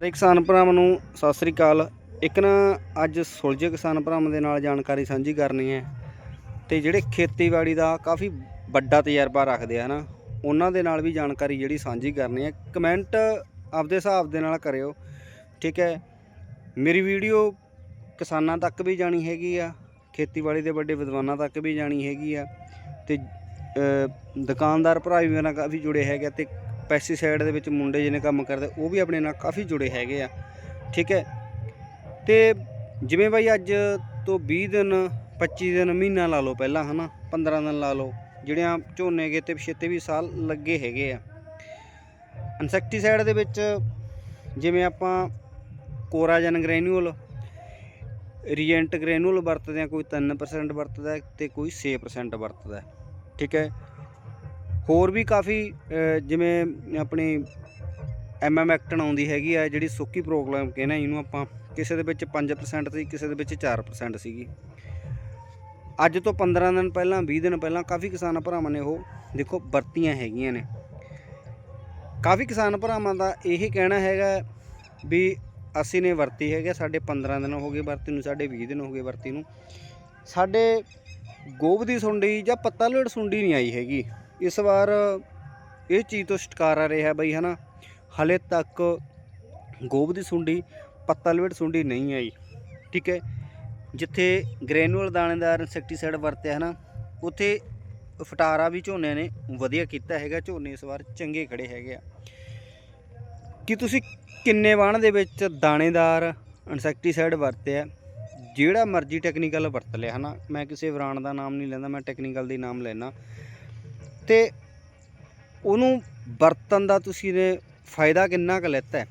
ਸਾਰੇ ਕਿਸਾਨ ਭਰਾਵਾਂ ਨੂੰ ਸਤਿ ਸ੍ਰੀ ਅਕਾਲ। ਇੱਕ ਨਾ ਅੱਜ ਸੁਲਝੇ ਕਿਸਾਨ ਭਰਾਵਾਂ ਦੇ ਨਾਲ ਜਾਣਕਾਰੀ ਸਾਂਝੀ ਕਰਨੀ ਹੈ। ਤੇ ਜਿਹੜੇ ਖੇਤੀਬਾੜੀ ਦਾ ਕਾਫੀ ਵੱਡਾ ਤਜਰਬਾ ਰੱਖਦੇ ਆ ਨਾ ਉਹਨਾਂ ਦੇ ਨਾਲ ਵੀ ਜਾਣਕਾਰੀ ਜਿਹੜੀ ਸਾਂਝੀ ਕਰਨੀ ਹੈ। ਕਮੈਂਟ ਆਪਦੇ ਹਿਸਾਬ ਦੇ ਨਾਲ ਕਰਿਓ, ਠੀਕ ਹੈ। ਮੇਰੀ ਵੀਡੀਓ ਕਿਸਾਨਾਂ ਤੱਕ ਵੀ ਜਾਣੀ ਹੈਗੀ ਆ, ਖੇਤੀਬਾੜੀ ਦੇ ਵੱਡੇ ਵਿਦਵਾਨਾਂ ਤੱਕ ਵੀ ਜਾਣੀ ਹੈਗੀ ਆ। ਤੇ ਦੁਕਾਨਦਾਰ ਭਰਾ ਵੀ ਮੇਰੇ ਨਾਲ ਕਾਫੀ ਜੁੜੇ ਹੈਗੇ ਆ ਤੇ ਪੈਸਟੀਸਾਈਡ ਦੇ ਵਿੱਚ ਮੁੰਡੇ ਜਿਹਨੇ ਕੰਮ ਕਰਦੇ, ਉਹ ਵੀ ਆਪਣੇ ਨਾਲ ਕਾਫੀ ਜੁੜੇ ਹੈਗੇ ਆ। ਠੀਕ ਹੈ? ਤੇ ਜਿਵੇਂ ਬਾਈ ਅੱਜ ਤੋਂ 20 ਦਿਨ 25 ਦਿਨ, ਮਹੀਨਾ ਲਾ ਲਓ ਪਹਿਲਾਂ, ਹਨਾ? 15 ਦਿਨ ਲਾ ਲਓ, ਜਿਹੜਿਆਂ ਝੋਨੇ ਗੇ ਤੇ ਪਿਛੇਤੇ ਵੀ ਸਾਲ ਲੱਗੇ ਹੈਗੇ ਆ। ਇਨਸੈਕਟੀਸਾਈਡ ਦੇ ਵਿੱਚ ਜਿਵੇਂ ਆਪਾਂ ਕੋਰਾਜਨ ਗ੍ਰੈਨੂਅਲ ਰੀਐਂਟ ਗ੍ਰੈਨੂਅਲ ਵਰਤਦੇ ਆ, ਕੋਈ 3% ਵਰਤਦਾ ਹੈ ਤੇ ਕੋਈ 6% ਵਰਤਦਾ ਠੀਕ ਹੈ? ਹੋਰ ਵੀ ਕਾਫੀ ਜਿਵੇਂ ਆਪਣੀ ਐਮਐਮ ਐਕਟਨ ਆਉਂਦੀ ਹੈਗੀ ਆ, ਜਿਹੜੀ ਸੁੱਕੀ ਪ੍ਰੋਗਰਾਮ ਕਹਿੰਦੇ ਇਹਨੂੰ ਆਪਾਂ ਕਿਸੇ ਦੇ ਵਿੱਚ 5% ਸੀ ਕਿਸੇ ਦੇ ਵਿੱਚ 4% ਸੀਗੀ। ਅੱਜ ਤੋਂ 15 ਦਿਨ ਪਹਿਲਾਂ 20 ਦਿਨ ਪਹਿਲਾਂ ਕਾਫੀ ਕਿਸਾਨ ਭਰਾਵਾਂ ਨੇ ਉਹ ਦੇਖੋ ਵਰਤੀਆਂ ਹੈਗੀਆਂ ਨੇ। ਕਾਫੀ ਕਿਸਾਨ ਭਰਾਵਾਂ ਦਾ ਇਹ ਕਹਿਣਾ ਹੈਗਾ ਵੀ ਅਸੀਂ ਨੇ ਵਰਤੀ ਹੈਗੇ ਸਾਡੇ 15 ਦਿਨ ਹੋ ਗਏ ਵਰਤੀ ਨੂੰ, ਸਾਡੇ 20 ਦਿਨ ਹੋ ਗਏ ਵਰਤੀ ਨੂੰ। ਸਾਡੇ ਗੋਬ ਦੀ ਸੁੰਡੀ ਜਾਂ ਪੱਤਾ ਲੇੜ ਸੁੰਡੀ ਨਹੀਂ ਆਈ ਹੈਗੀ। ਇਸ ਵਾਰ ਇਹ ਚੀਜ਼ ਤੋਂ ਛੁਟਕਾਰਾ ਰਿਹਾ ਬਈ, ਹਨਾ? ਹਲੇ ਤੱਕ ਗੋਬ ਦੀ ਸੁੰਡੀ ਪੱਤਾ ਲੇੜ ਸੁੰਡੀ ਨਹੀਂ ਆਈ, ਠੀਕ ਹੈ? ਜਿੱਥੇ ਗ੍ਰੈਨੂਅਲ ਦਾਣੇਦਾਰ ਇਨਸੈਕਟੀਸਾਈਡ ਵਰਤਿਆ, ਹਨਾ? ਉੱਥੇ ਫਟਾਰਾ ਵੀ ਝੋਨੇ ਨੇ ਵਧੀਆ ਕੀਤਾ ਹੈਗਾ, ਝੋਨੇ ਇਸ ਵਾਰ ਚੰਗੇ ਖੜੇ ਹੈਗੇ ਆ। ਕਿ ਤੁਸੀਂ ਕਿੰਨੇ ਵਾਣ ਦੇ ਵਿੱਚ ਦਾਣੇਦਾਰ ਇਨਸੈਕਟੀਸਾਈਡ ਵਰਤਿਆ? ਜਿਹੜਾ ਮਰਜ਼ੀ ਟੈਕਨੀਕਲ ਵਰਤ ਲਿਆ, ਹਨਾ? ਮੈਂ ਕਿਸੇ ਬ੍ਰਾਂਡ ਦਾ ਨਾਮ ਨਹੀਂ ਲੈਂਦਾ, ਮੈਂ ਟੈਕਨੀਕਲ ਦੀ ਨਾਮ ਲੈਣਾ ਤੇ ਉਹਨੂੰ ਵਰਤਨ ਦਾ ਤੁਸੀਂ ਨੇ ਫਾਇਦਾ ਕਿੰਨਾ ਕੁ ਲੈਤਾ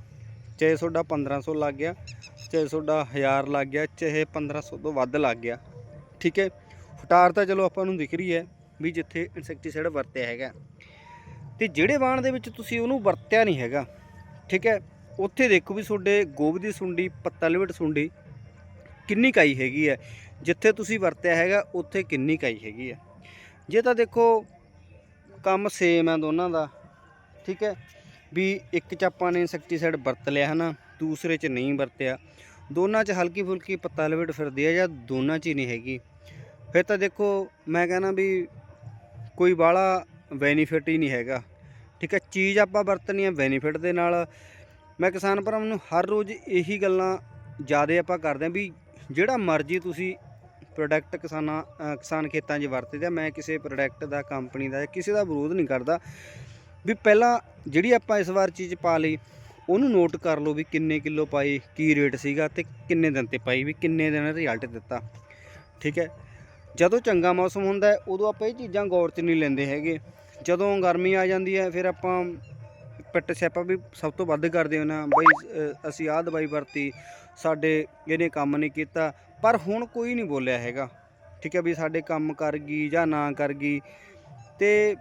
ਚਾਹੇ ਤੁਹਾਡਾ 1500 ਲੱਗ ਗਿਆ, ਚਾਹੇ ਤੁਹਾਡਾ 1000 ਲੱਗ ਗਿਆ, ਚਾਹੇ 1500 ਤੋਂ ਵੱਧ ਲੱਗ ਗਿਆ, ਠੀਕ ਹੈ? ਫਟਾਰ ਤਾਂ ਚਲੋ ਆਪਾਂ ਨੂੰ ਦਿਖ ਰਹੀ ਹੈ ਵੀ ਜਿੱਥੇ ਇਨਸੈਕਟੀਸਾਈਡ ਵਰਤਿਆ ਹੈਗਾ। ਤੇ ਜਿਹੜੇ ਵਾਣ ਦੇ ਵਿੱਚ ਤੁਸੀਂ ਉਹਨੂੰ ਵਰਤਿਆ ਨਹੀਂ ਹੈਗਾ, ਠੀਕ ਹੈ? ਉੱਥੇ ਦੇਖੋ ਵੀ ਤੁਹਾਡੇ ਗੋਬ ਦੀ ਸੁੰਡੀ ਪੱਤਾ ਲਵਟ ਸੁੰਡੀ ਕਿੰਨੀ ਕਾਈ ਹੈਗੀ ਹੈ? ਜਿੱਥੇ ਤੁਸੀਂ ਵਰਤਿਆ ਹੈਗਾ, ਉੱਥੇ ਕਿੰਨੀ ਕਾਈ ਹੈਗੀ ਹੈ? ਜੇ ਤਾਂ ਦੇਖੋ ਕੰਮ ਸੇਮ ਹੈ ਦੋਨਾਂ ਦਾ, ਠੀਕ ਹੈ? ਵੀ ਇੱਕ ਚ ਆਪਾਂ ਨੇ ਇਨਸੈਕਟੀਸਾਈਡ ਵਰਤ ਲਿਆ ਹੈ ਨਾ ਦੂਸਰੇ ਚ ਨਹੀਂ ਵਰਤਿਆ। ਦੋਨਾਂ ਚ ਹਲਕੀ ਫੁਲਕੀ ਪੱਤਾ ਲਵੇਟ ਫਿਰਦੀ ਹੈ ਜਾਂ ਦੋਨਾਂ ਚ ਹੀ ਨਹੀਂ ਹੈਗੀ। ਫਿਰ ਤਾਂ ਦੇਖੋ, ਮੈਂ ਕਹਿੰਦਾ ਵੀ ਕੋਈ ਬਾਹਲਾ ਬੈਨੀਫਿਟ ਹੀ ਨਹੀਂ ਹੈਗਾ, ਠੀਕ ਹੈ? ਚੀਜ਼ ਆਪਾਂ ਵਰਤਣੀ ਹੈ ਬੈਨੀਫਿਟ ਦੇ ਨਾਲ। ਮੈਂ ਕਿਸਾਨ ਭਰਾਵਾਂ ਨੂੰ ਹਰ ਰੋਜ਼ ਇਹੀ ਗੱਲਾਂ ਜ਼ਿਆਦਾ ਆਪਾਂ ਕਰਦੇ ਹਾਂ ਵੀ ਜਿਹੜਾ ਮਰਜ਼ੀ ਤੁਸੀਂ ਪ੍ਰੋਡਕਟ ਕਿਸਾਨਾਂ ਕਿਸਾਨ ਖੇਤਾਂ 'ਚ ਵਰਤਦੇ ਆ। ਮੈਂ ਕਿਸੇ ਪ੍ਰੋਡਕਟ ਦਾ ਕੰਪਨੀ ਦਾ ਕਿਸੇ ਦਾ ਵਿਰੋਧ ਨਹੀਂ ਕਰਦਾ। ਵੀ ਪਹਿਲਾਂ ਜਿਹੜੀ ਆਪਾਂ ਇਸ ਵਾਰ ਚੀਜ਼ ਪਾ ਲਈ, ਉਹਨੂੰ ਨੋਟ ਕਰ ਲਓ ਵੀ ਕਿੰਨੇ ਕਿਲੋ ਪਾਈ, ਕੀ ਰੇਟ ਸੀਗਾ ਤੇ ਕਿੰਨੇ ਦਿਨ ਤੇ ਪਾਈ, ਵੀ ਕਿੰਨੇ ਦਿਨ ਰਿਜ਼ਲਟ ਦਿੱਤਾ। ਠੀਕ ਹੈ? ਜਦੋਂ ਚੰਗਾ ਮੌਸਮ ਹੁੰਦਾ ਉਦੋਂ ਆਪਾਂ ਇਹ ਚੀਜ਼ਾਂ ਗੌਰ 'ਚ ਨਹੀਂ ਲੈਂਦੇ ਹੈਗੇ। ਜਦੋਂ ਗਰਮੀ ਆ ਜਾਂਦੀ ਹੈ, ਫਿਰ ਆਪਾਂ ਪਿੱਟ ਸਿਆਪਾ ਵੀ ਸਭ ਤੋਂ ਵੱਧ ਕਰਦੇ ਹਾਂ ਨਾ। ਬਈ ਅਸੀਂ ਆਹ ਦਵਾਈ ਵਰਤੀ, ਸਾਡੇ ਇਹਨੇ ਕੰਮ ਨਹੀਂ ਕੀਤਾ, ਪਰ ਹੁਣ ਕੋਈ ਨਹੀਂ ਬੋਲਿਆ ਹੈਗਾ। ਠੀਕ ਹੈ ਵੀ ਸਾਡੇ ਕੰਮ ਕਰ ਗਈ ਜਾਂ ਨਾ ਕਰ ਗਈ। ਤੇ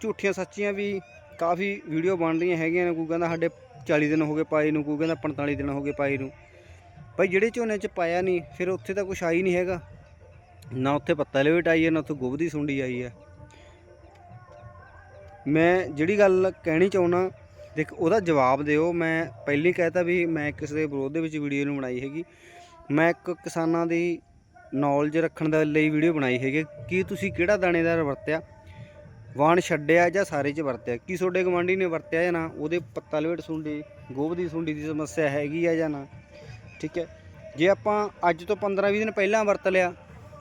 ਝੂਠੀਆਂ ਸੱਚੀਆਂ ਵੀ ਕਾਫੀ ਵੀਡੀਓ ਬਣ ਰਹੀਆਂ ਹੈਗੀਆਂ ਨੇ। ਕੋਈ ਕਹਿੰਦਾ ਸਾਡੇ 40 ਦਿਨ ਹੋ ਗਏ ਪਾਈ ਨੂੰ, ਕੋਈ ਕਹਿੰਦਾ 45 ਦਿਨ ਹੋ ਗਏ ਪਾਈ ਨੂੰ। ਭਾਈ ਜਿਹੜੇ ਝੋਨੇ 'ਚ ਪਾਇਆ ਨਹੀਂ, ਫਿਰ ਉੱਥੇ ਤਾਂ ਕੁਛ ਆਈ ਨਹੀਂ ਹੈਗਾ। ਨਾ ਉੱਥੇ ਪੱਤਾ ਲਵੇਟ ਆਈ ਹੈ, ਨਾ ਉੱਥੇ ਗੋਭ ਦੀ ਸੁੰਡੀ ਆਈ ਹੈ। ਮੈਂ ਜਿਹੜੀ ਗੱਲ ਕਹਿਣੀ ਚਾਹੁੰਦਾ ਦੇਖ ਉਹਦਾ ਜਵਾਬ ਦਿਓ। ਮੈਂ ਪਹਿਲੀ ਕਹਿਤਾ ਵੀ ਮੈਂ ਕਿਸੇ ਦੇ ਵਿਰੋਧ ਦੇ ਵਿੱਚ ਵੀਡੀਓ ਨਹੀਂ ਬਣਾਈ ਹੈਗੀ। ਮੈਂ ਇੱਕ ਕਿਸਾਨਾਂ ਦੀ ਨੌਲੇਜ ਰੱਖਣ ਦੇ ਲਈ ਵੀਡੀਓ ਬਣਾਈ ਹੈਗੀ। ਕਿ ਤੁਸੀਂ ਕਿਹੜਾ ਦਾਣੇਦਾਰ ਵਰਤਿਆ? ਵਾਣ ਛੱਡਿਆ ਜਾਂ ਸਾਰੇ 'ਚ ਵਰਤਿਆ? ਕੀ ਤੁਹਾਡੇ ਗਵਾਂਢੀ ਨੇ ਵਰਤਿਆ ਜਾਂ ਨਾ? ਉਹਦੇ ਪੱਤਾ ਲਵੇਟ ਸੁੰਡੀ, ਗੋਭ ਦੀ ਸੁੰਡੀ ਦੀ ਸਮੱਸਿਆ ਹੈਗੀ ਆ ਜਾਂ ਨਾ? ਠੀਕ ਹੈ। ਜੇ ਆਪਾਂ ਅੱਜ ਤੋਂ 15-20 ਦਿਨ ਪਹਿਲਾਂ ਵਰਤ ਲਿਆ,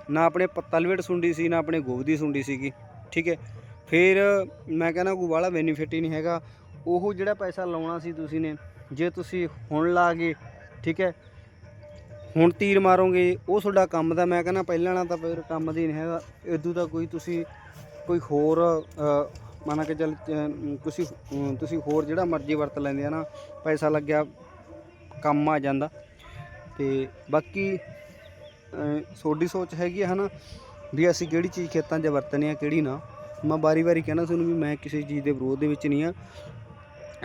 ਨਾ ਆਪਣੇ ਪੱਤਾ ਲਵੇਟ ਸੁੰਡੀ ਸੀ, ਨਾ ਆਪਣੇ ਗੋਭ ਦੀ ਸੁੰਡੀ ਸੀਗੀ। ਠੀਕ ਹੈ। ਫਿਰ ਮੈਂ ਕਹਿੰਦਾ ਕੋਈ ਵਾਲਾ ਬੈਨੀਫਿਟ ਹੀ ਨਹੀਂ ਹੈਗਾ। ਉਹ ਜਿਹੜਾ ਪੈਸਾ ਲਾਉਣਾ ਸੀ ਤੁਸੀਂ ਨੇ ਜੇ ਤੁਸੀਂ ਹੁਣ ਲਾ ਗਏ ਠੀਕ ਹੈ ਹੁਣ ਤੀਰ ਮਾਰੋਗੇ ਉਹ ਤੁਹਾਡਾ ਕੰਮ ਦਾ ਮੈਂ ਕਹਿੰਦਾ ਪਹਿਲਾਂ ਵਾਲਾ ਤਾਂ ਫਿਰ ਕੰਮ ਦੀ ਨਹੀਂ ਹੈਗਾ। ਇਦੋਂ ਤਾਂ ਕੋਈ ਤੁਸੀਂ ਕੋਈ ਹੋਰ ਅ, ਕਿ ਕੇ ਚੱਲ ਤੁਸੀਂ ਤੁਸੀਂ ਹੋਰ ਜਿਹੜਾ ਮਰਜ਼ੀ ਵਰਤ ਲੈਂਦੇ ਆ ਨਾ ਪੈਸਾ ਲੱਗਿਆ ਕੰਮ ਆ ਜਾਂਦਾ। ਤੇ ਬਾਕੀ ਅ, ਤੁਹਾਡੀ ਸੋਚ ਹੈਗੀ ਹੈ ਹਨਾ ਵੀ ਅਸੀਂ ਕਿਹੜੀ ਚੀਜ਼ ਖੇਤਾਂ 'ਚ ਵਰਤਣੀ ਆ ਕਿਹੜੀ ਨਾ। ਮੈਂ ਵਾਰੀ-ਵਾਰੀ ਕਹਿਣਾ ਤੁਹਾਨੂੰ ਵੀ ਮੈਂ ਕਿਸੇ ਚੀਜ਼ ਦੇ ਵਿਰੋਧ ਦੇ ਵਿੱਚ ਨਹੀਂ ਆ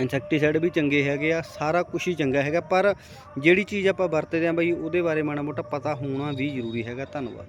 ਇਨਸੈਕਟੀਸਾਈਡ ਵੀ ਚੰਗੇ ਹੈਗੇ ਆ, ਸਾਰਾ ਕੁਝ ਹੀ ਚੰਗਾ ਹੈਗਾ, ਪਰ ਜਿਹੜੀ ਚੀਜ਼ ਆਪਾਂ ਵਰਤਦੇ ਆ ਬਈ ਉਹਦੇ ਬਾਰੇ ਮਾੜਾ ਮੋਟਾ ਪਤਾ ਹੋਣਾ ਵੀ ਜ਼ਰੂਰੀ ਹੈਗਾ। ਧੰਨਵਾਦ।